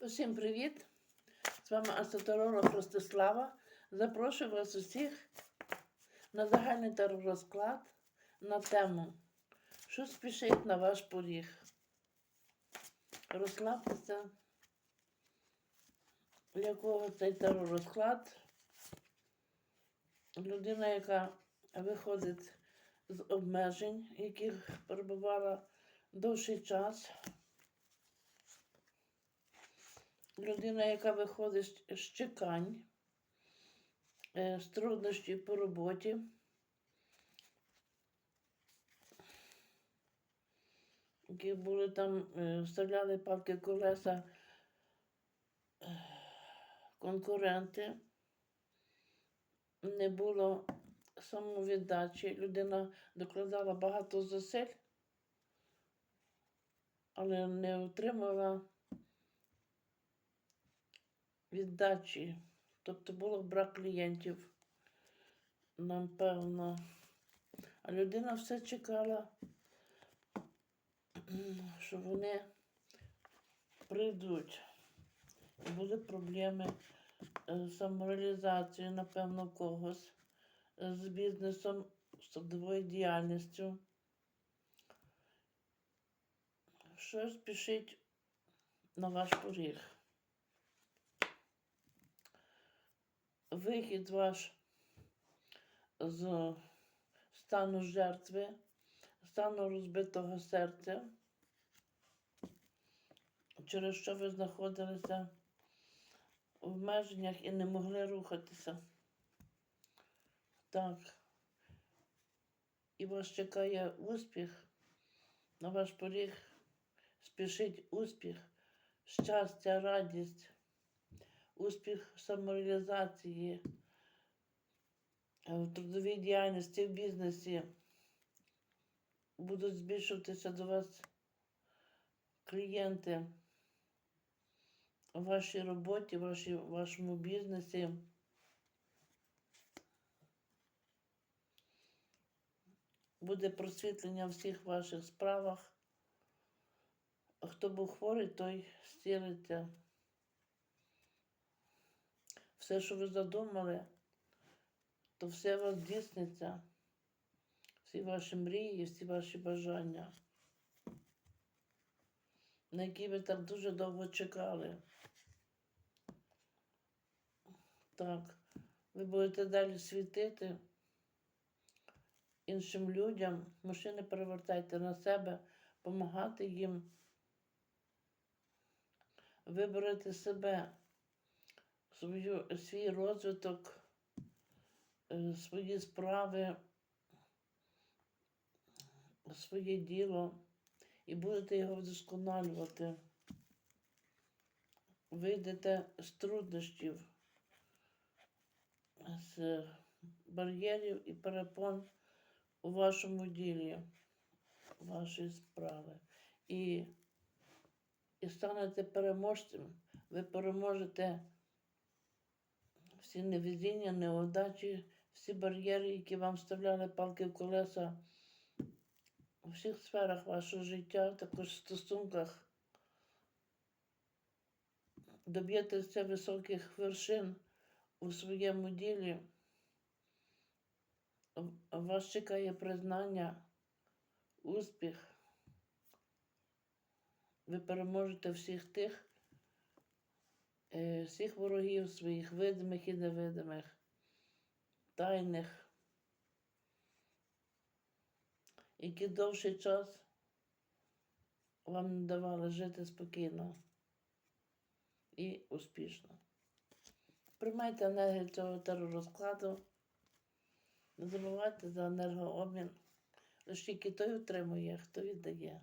Усім привіт! З вами астроторолог Ростислава. Запрошую вас усіх на загальний теророзклад на тему, що спішить на ваш поріг. Розслабтеся, для кого цей теророзклад. Людина, яка виходить з обмежень, яких перебувала довший час. Людина, яка виходить з чекань, е, з труднощів по роботі. Які були там, е, вставляли палки колеса е, конкуренти, не було самовіддачі. Людина докладала багато зусиль, але не отримала віддачі. Тобто було брак клієнтів, напевно. А людина все чекала, що вони прийдуть. Були проблеми з самореалізацією, напевно, когось, з бізнесом, з трудовою діяльністю. Що спішить на ваш поріг? Вихід ваш з стану жертви, стану розбитого серця, через що ви знаходилися в обмеженнях і не могли рухатися. Так. І вас чекає успіх, на ваш поріг спішить успіх, щастя, радість успіх самореалізації, е, в трудовій діяльності, в бізнесі. Будуть збільшуватися до вас клієнти у вашій роботі, в вашому бізнесі. Буде просвітлення в всіх ваших справах. Хто був хворий, той зцілиться все, що ви задумали, то все у вас дійсниться. Всі ваші мрії, всі ваші бажання, на які ви так дуже довго чекали. Так, ви будете далі світити іншим людям, мужчини перевертайте на себе, допомагати їм, виберете себе свою, свій розвиток, е, свої справи, своє діло і будете його вдосконалювати. Вийдете з труднощів, з бар'єрів і перепон у вашому ділі, вашої справи. І, і станете переможцем, ви переможете всі невезіння, неудачі, всі бар'єри, які вам вставляли палки в колеса у всіх сферах вашого життя, також в стосунках. Доб'єтеся високих вершин у своєму ділі. Вас чекає признання, успіх. Ви переможете всіх тих, всіх ворогів своїх видимих і невидимих, тайних, які довший час вам не давали жити спокійно і успішно. Приймайте енергію цього теророзкладу, не забувайте за енергообмін. Лише тільки той утримує, хто віддає.